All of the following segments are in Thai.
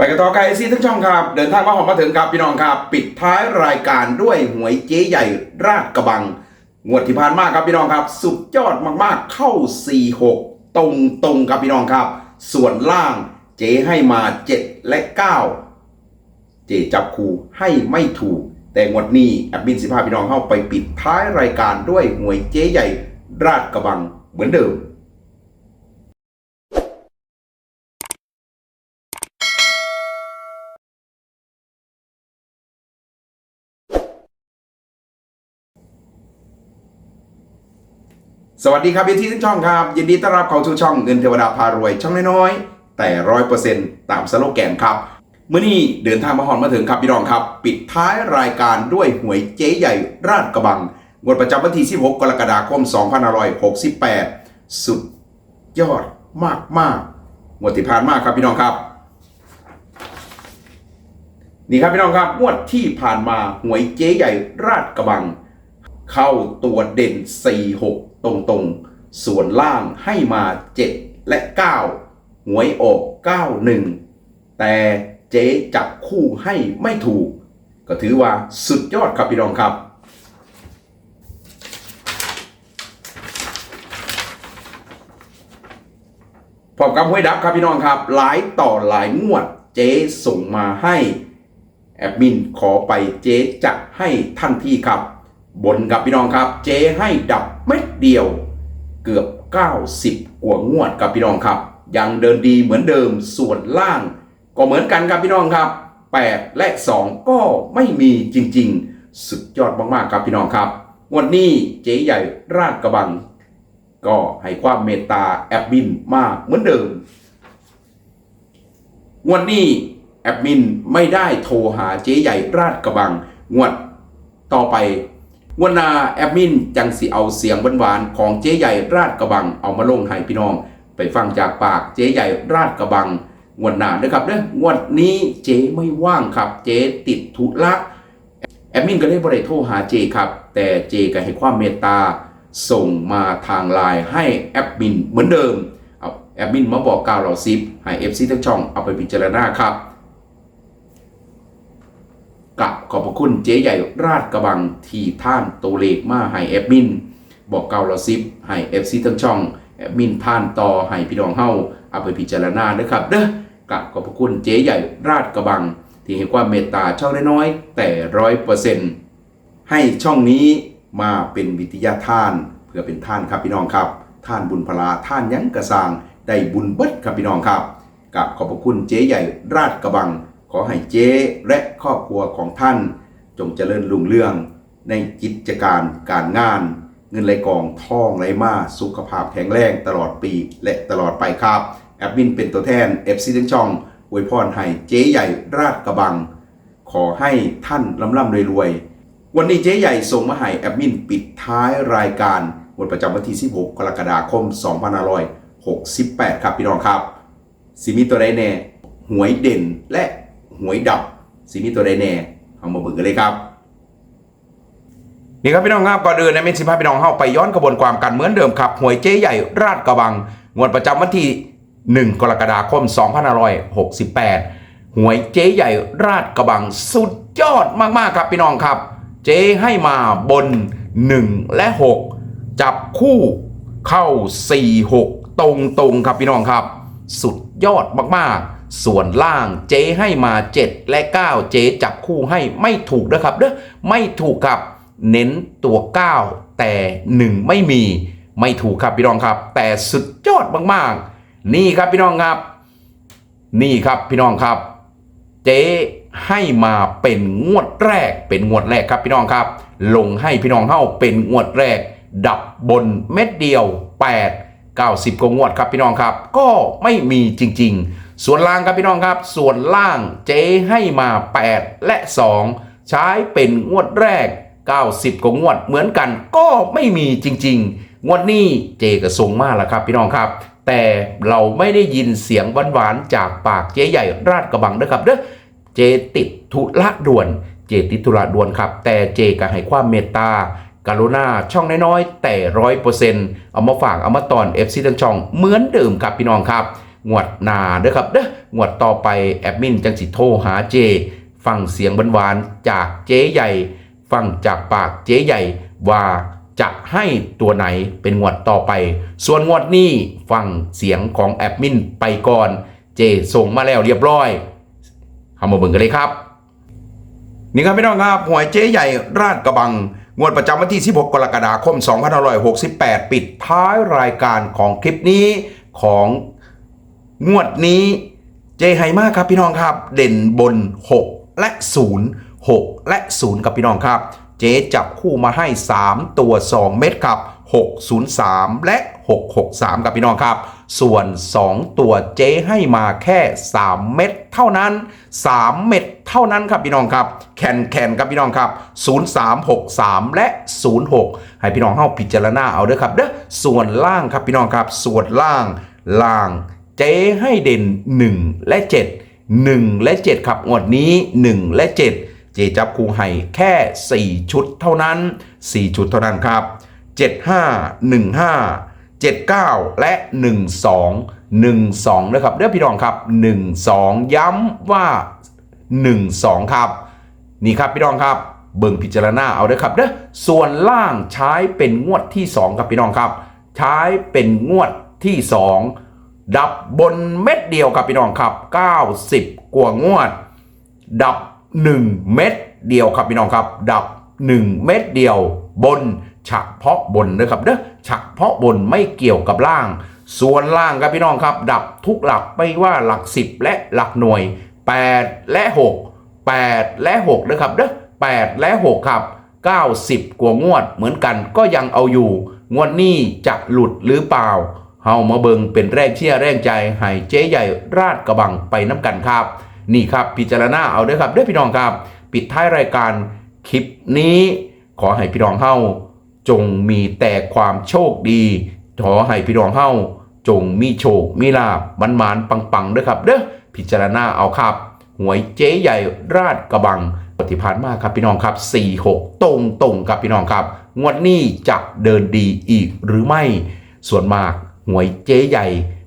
ไปกันต่อไกลซีทั้งช่องครับ เดินทางมาหอมมาถึงครับพี่น้องครับ ปิดท้ายรายการด้วยหวยเจ๊ใหญ่ราดกระบัง งวดที่ผ่านมาครับพี่น้องครับ สุดยอดมากๆเข้า 46 ตรงตรงๆครับพี่น้องครับ ส่วนล่างเจ๊ให้มา 7 และ 9 เจ๊จับคูให้ไม่ถูก แต่งวดนี้แอดมินสิพาพี่น้องเข้าไปปิดท้ายรายการด้วยหวยเจ๊ใหญ่ราดกระบังเหมือนเดิม สวัสดีครับยินดีทุกช่องครับ ยินดีต้อนรับเข้าสู่ช่องเงินเทวดาพารวย ช่องน้อยๆ แต่ร้อยเปอร์เซ็นต์ตามสโลแกนครับเมื่อนี้เดินทางมาหอนมาถึงครับพี่น้องครับ ปิดท้ายรายการด้วยหวยเจ๊ใหญ่ราดกระบังงวดประจำวันที่ 16 กรกฎาคม 2568 สุดยอดมากมากงวดที่ผ่านมาครับพี่น้องครับ นี่ครับพี่น้องครับงวดที่ผ่านมาหวยเจ๊ใหญ่ราดกระบัง เข้าตัวเด่น 4 6 ตรงๆ ส่วนล่างให้มา 7 และ 9 หวยออก 91 แต่เจ๊จับคู่ให้ไม่ถูก ก็ถือว่าสุดยอดครับพี่น้องครับ พร้อมกับหวยดับครับพี่น้องครับ หลายต่อหลายงวดเจ๊ส่งมาให้แอดมินขอไปเจ๊จะให้ทันทีครับ บนกับพี่น้องครับ เจ๊ให้ดับเม็ด เดียวเกือบ 90 กว่างวดกับพี่น้องครับ ยังเดินดีเหมือนเดิมส่วนล่าง ก็เหมือนกันครับพี่น้องครับ 8 และ 2 ก็ไม่มีจริง ๆ สุดยอดมากๆครับพี่น้องครับงวันนี้เจ๊ใหญ่ราดกระบัง ก็ให้ความเมตตาแอดมินมากเหมือนเดิมงวดนี้แอดมินไม่ได้โทรหาเจ๊ใหญ่ราดกระบังงวดต่อไป วดหนาแอดมินจังสิเอาเสียงหวานๆของเจ๊ใหญ่ราดกระบังเอามาลงให้พี่น้อง ไปฟังจากปากเจ๊ใหญ่ราดกระบังวดหนาเด้อครับเด้องวดนี้เจ๊ไม่ว่างครับ เจ๊ติดธุระแอดมินก็เลยบริโทรหาเจครับ แต่เจก็ให้ความเมตตาส่งมาทางไลน์ให้แอดมินเหมือนเดิมเอาแอดมินมาบอกกล่าวเราซิปให้เอฟซีทั้งช่องเอาไปพิจารณาครับ กับขอบพระคุณเจ๊ใหญ่ราดกระบังที่ท่านตัวเลขมาให้แอดมิน บอกเก่าเราซิปให้เอฟซีทั้งช่องแอดมินท่านต่อให้พี่น้องเฮาเอาไปพิจารณาเด้อครับเด้อกับขอบพระคุณเจ๊ใหญ่ราดกระบัง ที่ให้ความเมตตาช่องน้อยแต่ร้อยเปอร์เซ็นต์ให้ช่องนี้มาเป็นวิทยาทานเพื่อเป็นท่านครับพี่น้องครับ ท่านบุญพลาท่านยังกระสางได้บุญเบิดครับพี่น้องครับกับขอบพระคุณเจ๊ใหญ่ราชกระบัง ขอให้เจ๊และครอบครัวของท่าน จงเจริญรุ่งเรือง ในกิจการการงาน เงินไหลกองท่องไหลมาสุขภาพแข็งแรงตลอดปีและตลอดไปครับ แอดมินเป็นตัวแทน FC ทั้งช่องอวยพรให้เจ๊ใหญ่ราชกระบัง ขอให้ท่านร่ำร่ำรวยๆ วันนี้เจ๊ใหญ่ส่งมาให้แอดมินปิดท้ายรายการวันประจำวันที่ 16 กรกฎาคม 2568 ครับพี่น้องครับ สิมีตัวใดแน่หวยเด่นและ หวยดับสิมีตัวใดแน่เอามาเบิ่งกันเลยครับนี่ครับพี่น้องครับก่อนอื่นในเมนสิพาพี่น้องเข้าไปย้อนกระบวนความกันเหมือนเดิมครับหวยเจ๊ใหญ่ราดกระบังงวดประจำวันที่ 1 กรกฎาคม 2568 หวยเจ๊ใหญ่ราดกระบังสุดยอดมากๆครับพี่น้องครับ เจ๊ให้มาบน 1 และ 6 จับคู่เข้า 4 6 ตรงๆครับพี่น้องครับ สุดยอดมากๆ ส่วนล่างเจ๊ให้มา 7 และ 9 เจ๊จับคู่ให้ไม่ถูกนะครับเด้อไม่ถูกครับเน้นตัว 9 แต่ 1 ไม่มีไม่ถูกครับพี่น้องครับ แต่สุดยอดมากๆ นี่ครับพี่น้องครับ นี่ครับพี่น้องครับ เจ๊ให้มาเป็นงวดแรก เป็นงวดแรกครับพี่น้องครับ ลงให้พี่น้องเฮ้าเป็นงวดแรก ดับบนเม็ดเดียว 8 90กว่างวดครับพี่น้องครับ ก็ไม่มีจริง ๆ ส่วนล่างครับพี่น้องครับ ส่วนล่างเจ๊ให้มา 8 และ 2 ใช้เป็นงวดแรก 90กว่างวดเหมือนกันก็ไม่มีจริง ๆ งวดนี้เจก็ส่งมาแล้วครับพี่น้องครับ แต่เราไม่ได้ยินเสียงหวานๆจากปากเจ๊ใหญ่ราดกระบังเด้อครับเด้อเจติดธุระด่วน เจติดธุระด่วนครับ แต่เจก็ให้ความเมตตากรุณาช่องน้อยๆ แต่ร้อยเปอร์เซ็นต์เอามาฝากเอามาตอนเอฟซีทั้งช่องเหมือนเดิมครับพี่น้องครับ งวดหนาเด้อครับเด้องวดต่อไปแอดมินจังสิโทรหาเจ ฟังเสียงหวานๆจากเจ๊ใหญ่ ฟังจากปากเจ๊ใหญ่ ว่าจะให้ตัวไหนเป็นงวดต่อไป ส่วนงวดนี้ฟังเสียงของแอดมินไปก่อน เจส่งมาแล้วเรียบร้อยเอามาเบิ่งกันเลยครับนี่ครับพี่น้องครับหวยเจ๊ใหญ่ราชกระบัง งวดประจำวันที่ 16 กรกฎาคม 2568 ปิดท้ายรายการของคลิปนี้ของ งวดนี้เจไฮมากครับพี่น้องครับ เด่นบน 6 และ 0 6 และ 0 กับพี่น้องครับ เจ๊จับคู่มาให้ 3 ตัว 2 เม็ดครับ 603 และ 663 กับพี่น้องครับ ส่วน 2 ตัวเจ๊ให้มาแค่ 3 เม็ดเท่านั้น 3 เม็ดเท่านั้นครับพี่น้องครับ แคนแคนครับพี่น้องครับ 0363 และ 06 ให้พี่น้องเข้าพิจารณาเอาเด้อครับเด้อส่วนล่างครับพี่น้องครับ ส่วนล่างล่าง เจ๊ให้เด่น 1 และ 7 1 และ 7 ครับงวดนี้ 1 และ 7 เจจับคูให้แค่ 4 ชุดเท่านั้น 4 ชุดเท่านั้นครับ 75 15 79 และ 12 12นะครับเด้อพี่น้องครับ 12 ย้ำว่า 12 ครับ นี่ครับพี่น้องครับ เบิ่งพิจารณาเอาเด้อครับเด้อส่วนล่างใช้เป็นงวดที่ 2 ครับพี่น้องครับ ใช้เป็นงวดที่ 2 ดับบนเม็ดเดียวครับพี่น้องครับ 90 กว่างวด ดับ 1 เม็ดเดียวครับพี่น้องครับ ดับ 1 เม็ดเดียวบนชักเพาะบนนะครับเด้อชักเพาะบนไม่เกี่ยวกับล่าง ส่วนล่างครับพี่น้องครับ ดับทุกหลักไม่ว่าหลัก 10 และหลักหน่วย 8 และ 6 8 และ6นะครับเด้อ8 และ 6 ครับ 90 กว่างวดเหมือนกันก็ยังเอาอยู่ งวดนี้จะหลุดหรือเปล่า เฮามาเบิงเป็นแรงเชื่อแรงใจให้เจ๊ใหญ่ราดกระบังไปน้ำกันครับ นี่ครับพิจารณาเอาด้อครับเด้อพี่น้องครับ ปิดท้ายรายการคลิปนี้ ขอให้พี่น้องเฮาจงมีแต่ความโชคดี ขอให้พี่น้องเฮาจงมีโชค มีลาบมันมานปังๆเด้อครับเด้อพิจารณาเอาครับ หวยเจ๊ใหญ่ราดกระบังปฏิพานธ์มากครับพี่น้องครับ 46 ตรงตรงครับพี่น้องครับ งวดนี้จะเดินดีอีกหรือไม่ส่วนมาก หวยเจ๊ใหญ่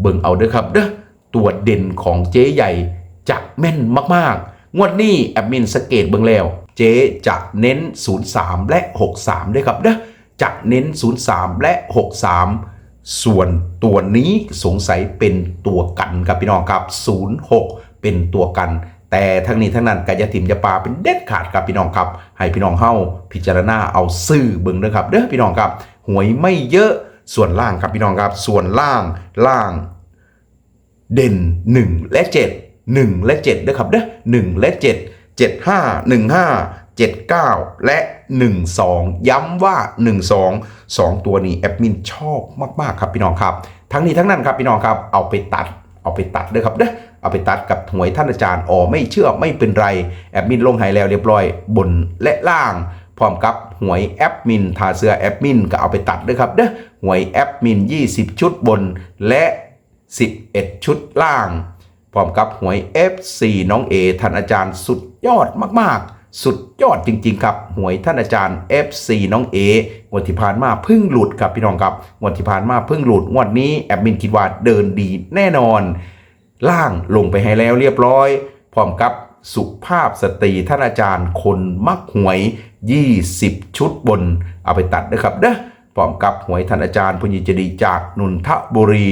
เบิ่งเอาเด้อครับเด้อตัวเด่นของเจ๊ใหญ่จะแม่นมากๆ งวดนี้แอดมินสเกตเบิ่งแล้ว เจ๊จะเน้น 03 และ 63ด้วยครับเด้อจะเน้น 03 และ 63 ส่วนตัวนี้สงสัยเป็นตัวกันครับพี่น้องครับ 06 เป็นตัวกัน แต่ทั้งนี้ทั้งนั้นกายาถิ่มยาปลาเป็นเด็ดขาดครับพี่น้องครับ ให้พี่น้องเฮาพิจารณาเอาซื่อเบิ่งเด้อครับเด้อพี่น้องครับหวยไม่เยอะ ส่วนล่างครับพี่น้องครับ ส่วนล่างล่าง เด่น 1 และ 7 1 และ7ด้วยครับเด้อ1และ 7 7 5 1 5 7 9 และ 1 2 ย้ำว่า 1 2 2 ตัวนี้แอดมินชอบมาก ๆ ครับพี่น้องครับ ทั้งนี้ทั้งนั้นครับพี่น้องครับ เอาไปตัด เอาไปตัดด้วยครับเด้อเอาไปตัดกับหวยท่านอาจารย์อ๋อไม่เชื่อไม่เป็นไร แอดมินลงให้แล้วเรียบร้อย บนและล่าง พร้อมกับหวยแอดมินทาเสือแอดมินก็เอาไปตัดด้วยครับเด้อ หวยแอดมิน 20 ชุดบนและ 11 ชุดล่าง พร้อมกับหวย F4 น้องเอท่านอาจารย์สุดยอดมากๆ สุดยอดจริง ๆ ครับหวยท่านอาจารย์ F4 น้องเองวดที่ผ่านมาเพิ่งหลุดครับพี่น้องครับงวดที่ผ่านมาเพิ่งหลุดงวดนี้แอดมินคิดว่าเดินดีแน่นอน ล่างลงไปให้แล้วเรียบร้อย พร้อมกับสุภาพสตรีท่านอาจารย์คนมักหวย 20 ชุดบน เอาไปตัดด้วยครับเด้อ พร้อมกับหวยท่านอาจารย์พุญญจดีจากนุนทบุรี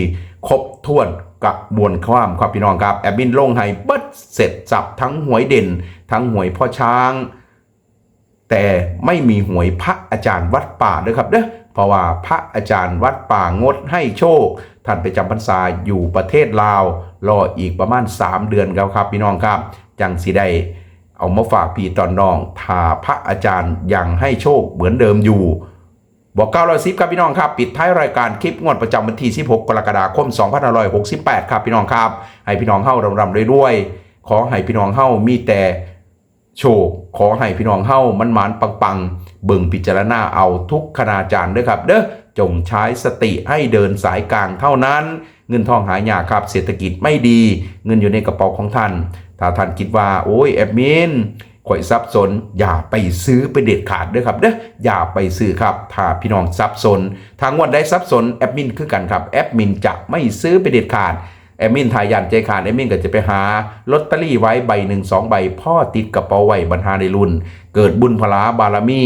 ครบถ้วนกระบวนความครับพี่น้องครับ แอบบินลงให้เบิดเสร็จสับทั้งหวยเด่น ทั้งหวยพ่อช้าง แต่ไม่มีหวยพระอาจารย์วัดป่าด้วยครับเด้อเพราะว่าพระอาจารย์วัดป่างดให้โชค ท่านไปจำพรรษาอยู่ประเทศลาว รออีกประมาณ 3 เดือนครับครับพี่น้องครับ จังสีได้เอามาฝากพี่ตอนน้องถ้าพระอาจารย์ยังให้โชคเหมือนเดิมอยู่ บอกเก้าร้อยสิบครับพี่น้องครับ ปิดท้ายรายการคลิปงวดประจำวันที่ 16 กรกฎาคม 2568 ครับพี่น้องครับ ให้พี่น้องเฮ้ารำรำๆรวยๆขอให้พี่น้องเฮ้ามีแต่โชคขอให้พี่น้องเฮ้ามันหมานปังปังๆ เบิ่งพิจารณาเอาทุกคณาจารย์ด้วยครับ เด้อจงใช้สติให้เดินสายกลางเท่านั้น เงินทองหายากครับเศรษฐกิจไม่ดี เงินอยู่ในกระเป๋าของท่าน ถ้าท่านคิดว่าโอ้ยแอดมิน ข่อยซับสนอย่าไปซื้อไปเด็ดขาดเด้อครับเด้ออย่าไปซื้อครับถ้าพี่น้องซับสนทางวันได้ซับสนแอดมินคือกันครับแอดมินจะไม่ซื้อไปเด็ดขาดแอมมินทายันใจขาดแอมมินก็จะไปหาลอตเตอรี่ไว้ใบหนึ่งสองใบ พ่อติดกระเป๋าไว้บรรหาในรุ่น เกิดบุญพลาบารมี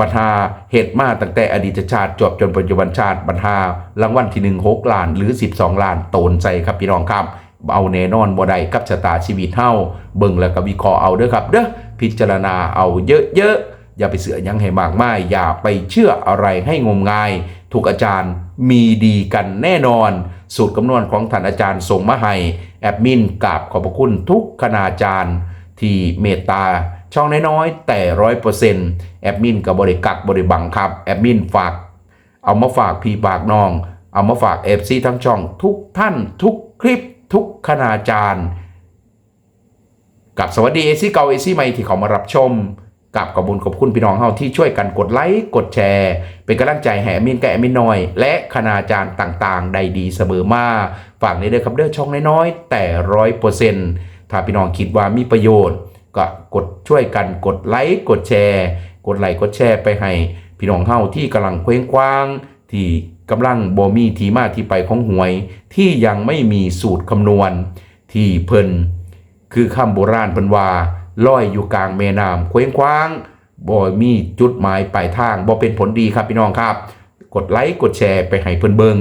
บรรหาเหตุมาตั้งแต่อดีตชาติจบจนปัจจุบันชาติบรรหารางวัลที่หนึ่งหกล้านหรือ12ล้านโตนใจครับพี่น้องครับ เอาแน่นอนบ่ได้กับชะตาชีวิตเฮาเบิ่งแล้วก็วิเคราะห์เอาเด้อครับเด้อพิจารณาเอาเยอะๆอย่าไปเสือยังให้มากมายอย่าไปเชื่ออะไรให้งมงายทุกอาจารย์มีดีกันแน่นอน สูตรคำนวณของท่านอาจารย์ส่งมาให้แอดมินกราบขอบพระคุณทุกคณาจารย์ ที่เมตตาช่องน้อยๆแต่ร้อยเปอร์เซ็นต์แอดมินกับบริกักบริบังครับแอดมินฝาก เอามาฝากพี่ฝากน้อง เอามาฝากเอฟซีทั้งช่องทุกท่านทุกคลิป ทุกคณาจารย์กับสวัสดีเอซี่เก่าเอซี่ใหม่ที่เขามารับชม กับขอบุญขอบคุณพี่น้องเฮาที่ช่วยกันกดไลค์กดแชร์ เป็นกำลังใจแห่มินแก่มินน้อย และคณาจารย์ต่างๆใดดีเสมอมาฝากในเด้อครับเด้อช่องน้อยๆแต่ร้อยเปอร์เซ็นต์ถ้าพี่น้องคิดว่ามีประโยชน์ ก็กดช่วยกันกดไลค์กดแชร์ กดไลค์กดแชร์ไปให้ พี่น้องเฮาที่กำลังเคว้งคว้างที่ กำลังบ่มีที่มาที่ไปของหวย ที่ยังไม่มีสูตรคำนวณ ที่เพิ่นคือคำโบราณเพิ่นว่าลอยอยู่กลางแม่น้ำเคว้งคว้างบ่มีจุดหมายปลายทางบ่เป็นผลดีครับพี่น้องครับ กดไลค์กดแชร์ไปให้เพิ่นเบิง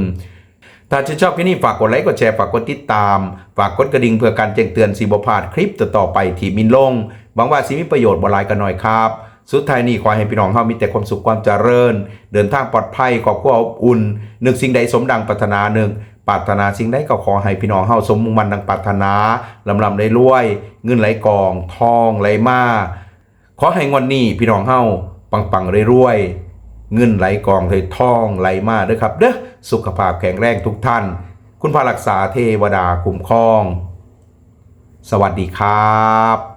ถ้าชื่นชอบคลิปนี้ฝากกดไลค์กดแชร์ฝากกดติดตาม ฝากกดกระดิ่งเพื่อการแจ้งเตือนสิบ่พลาดคลิปต่อๆไปที่มินลงหวังว่าสิมีประโยชน์บ่ลายกันหน่อยครับ สุดท้ายนี้ขอให้พี่น้องเฮามีแต่ความสุขความเจริญ เดินทางปลอดภัยครอบครัวอบอุ่นหนึกสิ่งใดสมดังปรารถนาหนึ่งปรารถนาสิ่งใดก็ขอให้พี่น้องเฮาสมมุ่งมั่นดังปรารถนาลำลำได้รวย เงินไหลกอง ทองไหลมาขอให้งวันนี้พี่น้องเฮาปังปังๆรวยเงินไหลกองเลยทองไหลมาเด้อครับเด้อสุขภาพแข็งแรงทุกท่าน คุณพระรักษาเทวดาคุ้มครอง สวัสดีครับ